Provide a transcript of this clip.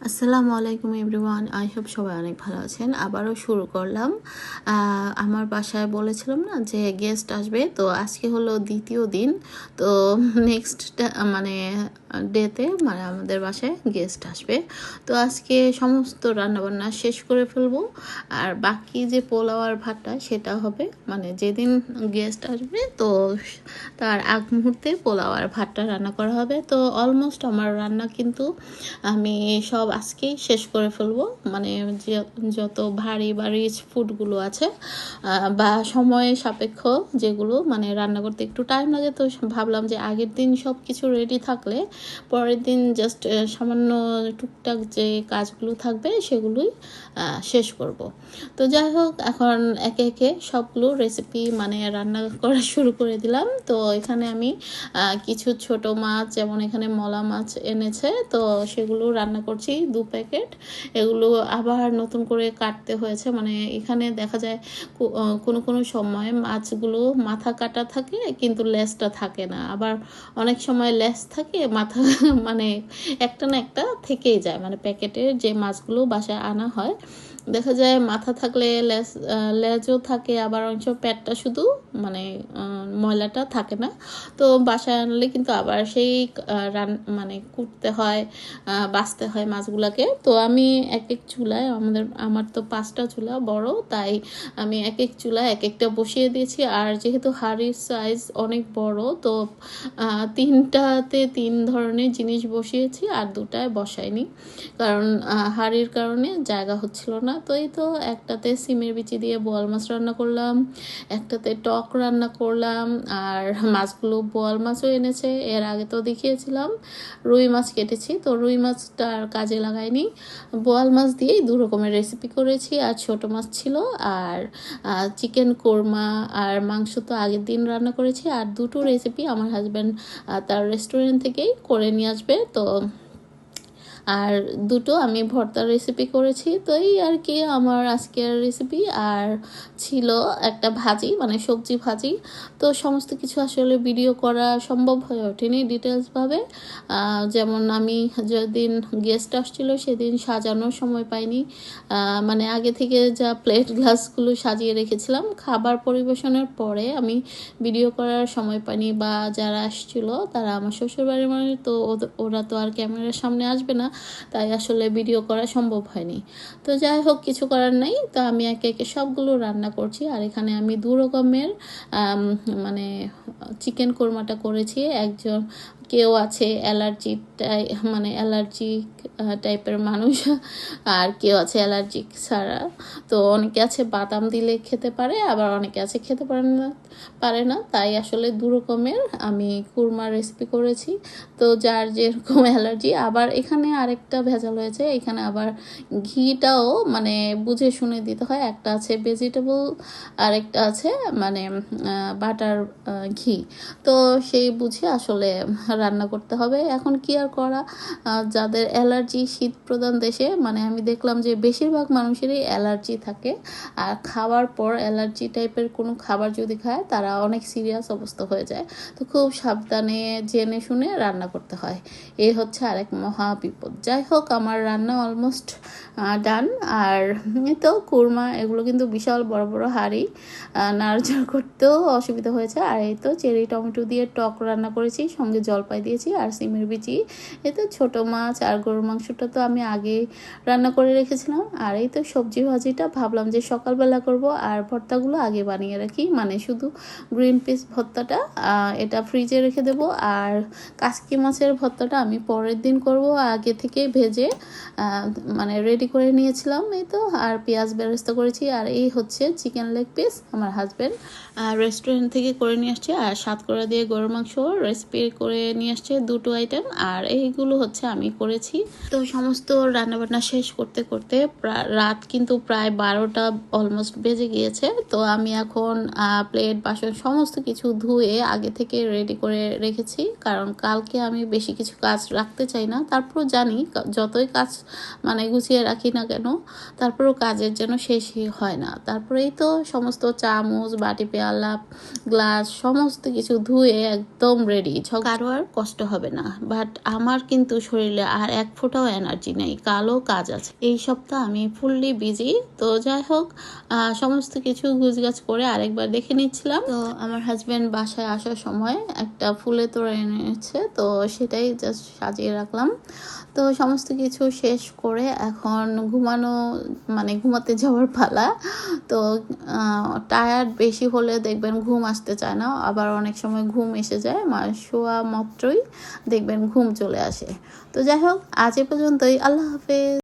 আসসালামু আলাইকুম everyone. I hope সবাই অনেক ভালো আছেন। আবারও শুরু করলাম। আমার বাসায় বলেছিলাম না যে গেস্ট আসবে। তো আজকে হলো দ্বিতীয় দিন। তো নেক্সট মানে ডেতে মানে আমাদের বাসায় গেস্ট আসবে। তো আজকে সমস্ত রান্নাবান্না শেষ করে ফেলব। আর বাকি যে পোলাও আর ভাতটা, সেটা হবে মানে যেদিন গেস্ট আসবে, তো তার আগ মুহূর্তে পোলাও আর ভাতটা রান্না করা হবে। তো অলমোস্ট আমার রান্না কিন্তু আমি সব আজকেই শেষ করে ফেলব। মানে যত ভারী বা রিচ ফুডগুলো আছে বা সময় সাপেক্ষ যেগুলো মানে রান্না করতে একটু টাইম লাগে, তো ভাবলাম যে আগের দিন সব কিছু রেডি থাকলে পরের দিন জাস্ট সামান্য টুকটাক যে কাজগুলো থাকবে সেগুলোই শেষ করব। তো যাই হোক, এখন একে একে সবগুলো রেসিপি মানে রান্না করা শুরু করে দিলাম। তো এখানে আমি কিছু ছোট মাছ, যেমন এখানে মলা মাছ এনেছে, তো সেগুলো রান্না করছি দু প্যাকেট। এগুলো আবার নতুন করে কাটতে হয়েছে। মানে এখানে দেখা যায় কোনো কোনো সময় মাছগুলো মাথা কাটা থাকে, কিন্তু লেজটা থাকে না। আবার অনেক সময় লেজ থাকে মাথা মানে একটা না একটা থেকেই যায়। মানে প্যাকেটের যে মাছগুলো বাসায় আনা হয় দেখা যায় মাথা থাকলে লেজ লেজও থাকে, আবার অনেক অংশ পেটটা শুধু মানে ময়লাটা থাকে না। তো বাসায় আনলে কিন্তু আবার সেই রান মানে কুটতে হয় বাছতে হয় মাছগুলাকে। তো আমি এক এক চুলায়, আমাদের, আমার তো পাঁচটা চুলা বড়, তাই আমি এক এক চুলায় এক একটা বসিয়ে দিয়েছি। আর যেহেতু হাঁড়ির সাইজ অনেক বড়, তো তিনটাতে তিন ধরনের জিনিস বসিয়েছি, আর দুটায় বসাইনি। কারণ হাঁড়ির কারণে জায়গা হচ্ছিল না তো এই তো একটাতে সিমের বিচি দিয়ে বোয়াল মাছ রান্না করলাম, একটাতে টক রান্না করলাম, আর মাছগুলো বোয়াল মাছও এনেছে। এর আগে তো দেখিয়েছিলাম, রুই মাছ কেটেছি, তো রুই মাছটা আর কাজে লাগাইনি। বোয়াল মাছ দিয়েই দু রকমের রেসিপি করেছি, আর ছোট মাছ ছিল, আর চিকেন কোরমা আর মাংস তো আগের দিন রান্না করেছি, আর দুটো রেসিপি আমার হাজব্যান্ড তার রেস্টুরেন্ট থেকেই করে নিয়ে আসবে, তো আর দুটো আমি ভর্তার রেসিপি করেছি তো এই আর কি আমার আজকের রেসিপি আর ছিল একটা ভাজি মানে সবজি ভাজি। তো সমস্ত কিছু আসলে ভিডিও করা সম্ভব হয়ে ওঠেনি ডিটেলসভাবে যেমন আমি যেদিন গেস্ট আসছিল, সেদিন সাজানোর সময় পাইনি। মানে আগে থেকে যা প্লেট গ্লাসগুলো সাজিয়ে রেখেছিলাম, খাবার পরিবেশনের পরে আমি ভিডিও করার সময় পাইনি। বা যারা আসছিল, তারা আমার শ্বশুরবাড়ির মানে তো ওরা তো আর ক্যামেরার সামনে আসবে না। তাই আসলে ভিডিও করা সম্ভব হয়নি। তো যাই হোক, কিছু করার নাই। তো আমি একে একে সবগুলো রান্না করছি। আর এখানে আমি দু রকমের মানে চিকেন কোরমাটা করেছি। একজন কেউ আছে অ্যালার্জি মানে অ্যালার্জিক টাইপের মানুষ, আর কেউ আছে অ্যালার্জিক ছাড়া। তো অনেকে আছে বাদাম দিলে খেতে পারে, আবার অনেকে আছে খেতে পারে না পারে না। তাই আসলে দু রকমের আমি কুরমার রেসিপি করেছি। তো যার যেরকম অ্যালার্জি, আবার এখানে আরেকটা ভেজাল হয়েছে, এখানে আবার ঘিটাও মানে বুঝে শুনে দিতে হয়। একটা আছে ভেজিটেবল আর একটা আছে মানে বাটার ঘি। তো সেই বুঝে আসলে রান্না করতে হবে। এখন কি আর করা? যাদের অ্যালার্জি শীত প্রধান দেশে মানে আমি দেখলাম যে বেশিরভাগ মানুষেরই অ্যালার্জি থাকে। আর খাওয়ার পর অ্যালার্জি টাইপের কোনো খাবার যদি খায়, তারা অনেক সিরিয়াস অবস্থা হয়ে যায়। তো খুব সাবধানে, জেনে শুনে রান্না করতে হয়। এই হচ্ছে আরেক মহা বিপদ। যাই হোক, আমার রান্না অলমোস্ট ডান আর তো কুরমা, এগুলো কিন্তু বিশাল বড় বড় হাঁড়ি। নাড়াচাড়া করতেও অসুবিধা হয়েছে। আর এই তো চেরি টমেটো দিয়ে টক রান্না করেছি। সঙ্গে জলপাই দিয়েছি আর সিমের বিচি। এই তো ছোটো মাছ আর গরুর মাংসটা তো আমি আগে রান্না করে রেখেছিলাম। আর এই তো সবজি ভাজিটা ভাবলাম যে সকালবেলা করব আর ভর্তাগুলো আগে বানিয়ে রাখি। মানে শুধু গ্রিন পিস ভর্তাটা এটা ফ্রিজে রেখে দেব। আর কাসকি মাছের ভর্তাটা আমি পরের দিন করব আগে থেকে ভেজে মানে রেডি করে নিয়েছিলাম এই তো। আর পেঁয়াজ বেরেস্তা করেছি। আর এই হচ্ছে চিকেন লেগ পিস আমার হাজব্যান্ড রেস্টুরেন্ট থেকে করে নিয়ে আসছে। আর সাতকরা দিয়ে গরুর মাংস রেসিপি করে নিয়ে আসছে দুটো আইটেম আর এইগুলো হচ্ছে আমি করেছি। তো সমস্ত রান্নাবান্না শেষ করতে করতে রাত কিন্তু প্রায় বারোটা অলমোস্ট বেজে গিয়েছে। তো আমি এখন প্লেট বাসন সমস্ত কিছু ধুয়ে আগে থেকে রেডি করে রেখেছি। কারণ কালকে আমি বেশি কিছু কাজ রাখতে চাই না। তারপরও জানি যতই কাজ মানে গুছিয়ে রাখি না কেন, তারপরেও কাজের যেন শেষই হয় না। তারপরেই তো সমস্ত চামচ, বাটি, পেয়ালা গ্লাস সমস্ত কিছু ধুয়ে একদম রেডি কারও আর কষ্ট হবে না। বাট আমার কিন্তু শরীরে আর এক ফোঁটাও এনার্জি নেই। কালো কাজ আছে। এই সপ্তাহ আমি ফুললি বিজি তো যাই হোক সমস্ত কিছু গুছগাছ করে আরেকবার দেখে নিচ্ছিলাম। তো আমার হাজব্যান্ড বাসায় আসার সময় একটা ফুলে তোড়া এনেছে। তো সেটাই জাস্ট সাজিয়ে রাখলাম। তো সমস্ত কিছু শেষ করে এখন ঘুমানো মানে ঘুমাতে যাওয়ার পালা। তো টায়ার্ড বেশি হলে দেখবেন ঘুম আসতে চায় না। আবার অনেক সময় ঘুম এসে যায়। মা শোয়া মাত্রই দেখবেন ঘুম চলে আসে। তো যাই হোক আজ এ পর্যন্তই। আল্লাহ হাফেজ।